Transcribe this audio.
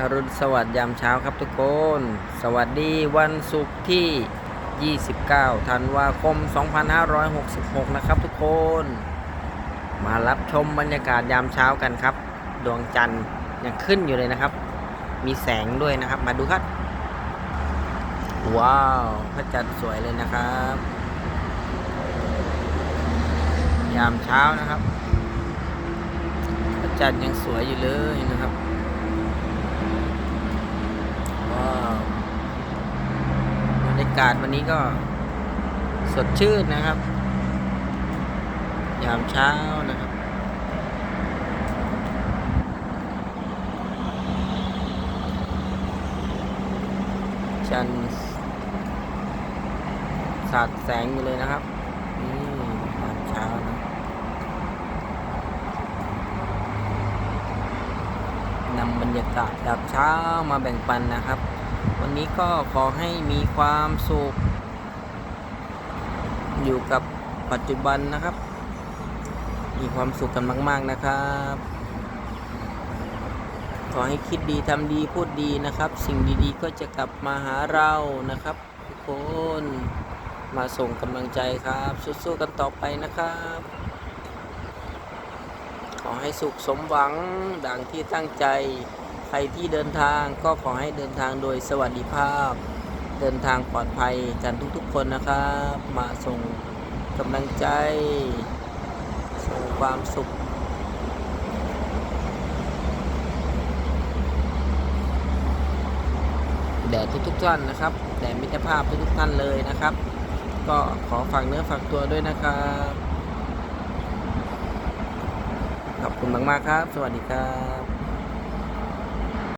อรุณสวัสดิ์ยามเช้าครับทุกคน สวัสดีวันศุกร์ที่ 29 ธันวาคม 2566 นะครับทุกคน มารับชมบรรยากาศยามเช้ากันครับ ดวงจันทร์ยังขึ้นอยู่เลยนะครับ มีแสงด้วยนะครับ มาดูครับ ว้าวพระจันทร์สวยเลยนะครับ ยามเช้านะครับพระจันทร์ยังสวยอยู่เลยนะครับ ว้าวบรรยากาศวันนี้ก็สดชื่นนะครับ ยามเช้านะครับจันสาดแสงอยู่เลยนะครับนี่ยามเช้านะนำบรรยากาศยามเช้ามาแบ่งปันนะครับ วันนี้ก็ขอให้มีความสุข อยู่กับปัจจุบันนะครับ มีความสุขกันมาก ๆนะครับ ขอให้คิดดีทำดีพูดดีนะครับ สิ่งดีๆก็จะกลับมาหาเรานะครับ ทุกคนมาส่งกำลังใจครับ สู้ๆกันต่อไปนะครับ ขอให้สุขสมหวังดังที่ตั้งใจ ใครที่เดินทางก็ขอให้เดินทางโดยสวัสดิภาพ เดินทางปลอดภัยกันทุกๆคนนะครับ มาส่งกำลังใจ ส่งความสุขแด่ทุกๆท่านนะครับแด่มิตรภาพทุกๆท่านเลยนะครับ ก็ขอฝากเนื้อฝากตัวด้วยนะครับขอบคุณมากๆครับ สวัสดีครับ